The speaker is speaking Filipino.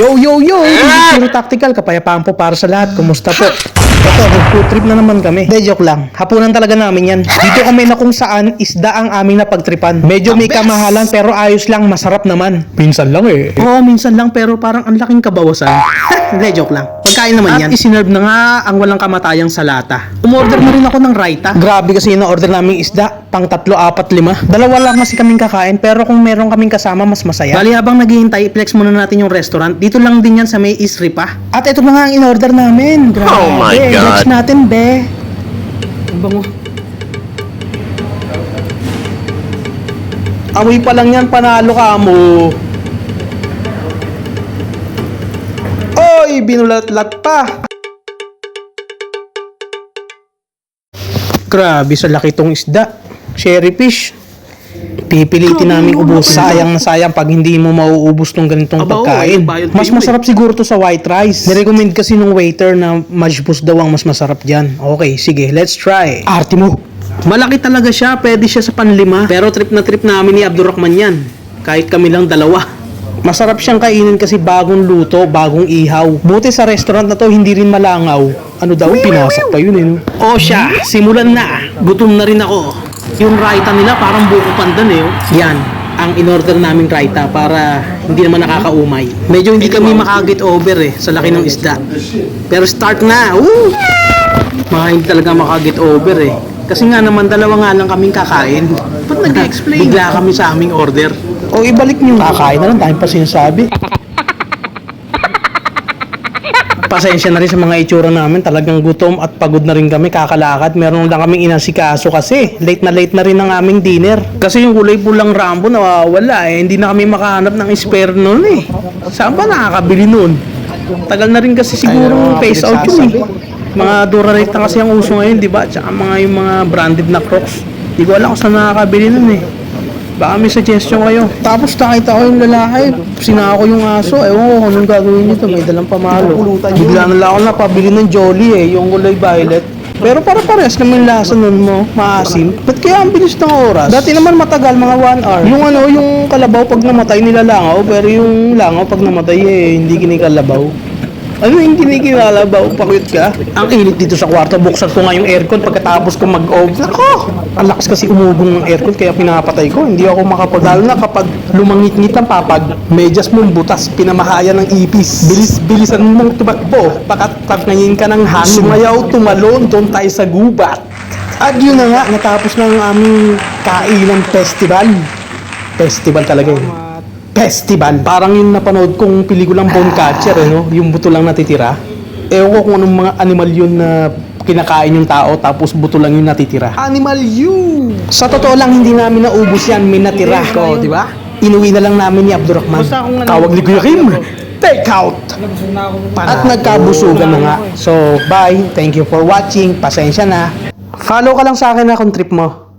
Yo, yo, yo! Puro Tactical. Kapayapaan po para sa lahat. Kumusta po? Ito, nag-food trip na naman kami. De, joke lang. Hapunan talaga namin yan. Dito kami na kung saan isda ang aming napagtripan. Medyo may kamahalan pero ayos lang, masarap naman. Minsan lang eh. Oo, minsan lang pero parang ang laking kabawasan. De, joke lang. Pagkain naman yan. At isinerve na nga ang walang kamatayang salata. Umorder na rin ako ng raita. Grabe kasi yung order naming isda. Pang tatlo, apat, lima. Dalawa lang kasi kaming kakain pero kung meron kaming kasama mas masaya. Bali habang naghihintay, flex muna natin yung restaurant. Dito lang din yan sa may Isri pa. At ito na nga ang in-order namin. Grabe. Oh my God. Flex natin, be. Ang bango. Amoy pa lang yan, panalo ka mo. Oy, binulat-lat pa. Grabe, sa laki tong isda. Sherry fish. Pipilitin namin ubus. Sayang na sayang pag hindi mo mauubos tong ganitong Aba, oo, pagkain. ayun, Mas eh. masarap siguro to sa white rice. Nirecommend kasi nung waiter na majbus daw ang mas masarap dyan. Okay, sige, let's try. Arte mo. Malaki talaga siya, pwede siya sa panlima. Pero trip na trip namin ni Abdurrahman yan. Kahit kami lang dalawa. Masarap siyang kainin kasi bagong luto, bagong ihaw. Buti sa restaurant na to, hindi rin malangaw. Ano daw, pinasak pa yun eh. no? O siya, simulan na. Gutom na rin ako. Yung raita nila parang buko pandan eh. oh. Yan, ang in-order naming raita para hindi naman nakakaumay. Medyo hindi kami makagit over eh sa laki ng isda. Pero start na. Woo! Mga hindi talaga makagit over eh. Kasi nga naman dalawa nga lang kaming kakain. Ba't nag-explain? Bigla kami sa aming order. O ibalik niyo. Kakain na lang, dahil pa sinasabi. Pasensya na rin sa mga itsura namin. Talagang gutom at pagod na rin kami kakalakad. Meron lang kaming inasikaso kasi. Late na late na rin ang aming dinner. Kasi yung kulay pulang rambo nawawala eh. Hindi na kami makahanap ng spare noon eh. Saan ba nakakabili noon? Tagal na rin kasi siguro face out yun eh. Mga Durarate na kasi ang uso ngayon, di ba? Tsaka mga yung mga branded na Crocs. Hindi ko alam kung saan nakakabili nun eh. Baka may suggestion kayo. Tapos nakita ko yung lalaki, sinako yung aso. Ewan ko anong gagawin nito. May dalang pamalo. Bigla na lang ako napabili ng Jolly eh, yung kulay violet. Pero para parehas naman yung lasa nun mo, maasim. Ba't kaya ang bilis ng oras? Dati naman matagal, mga 1 hour. Yung ano, yung kalabaw pag namatay nilalangaw, pero yung langaw pag namatay eh, hindi kinikalabaw. Ano yung kinikilalabaw? Pakuyot ka? Ang init dito sa kwarto. Buksan ko nga yung aircon pagkatapos ko mag-off. Nako! Ang lakas kasi umugong ng aircon kaya pinapatay ko. Hindi ako makapag... Lalo na kapag lumangit-ngit ang papag, medyas mong butas, pinamahaya ng ipis. Bilis-bilisan mong tumakbo. Pakat ngayon ka ng hangin. Sumayaw, tumalon, doon tayo sa gubat. At yun na nga, natapos na ang aming kainan festival. Festival talaga yun. Festival. Parang yung napanood kong pelikulang Bone Catcher, eh, no? yung buto lang natitira. Ewan ko kung anong mga animal yun na kinakain yung tao tapos buto lang yung natitira. Animal you! Sa totoo lang, hindi namin naubos yan. May natira. Ko, di ba? Inuwi na lang namin ni Abdurrahman. Tawag ni Kuya Kim. Take out! At nagkabusugan na nga. So, bye. Thank you for watching. Pasensya na. Follow ka lang sa akin na kung trip mo.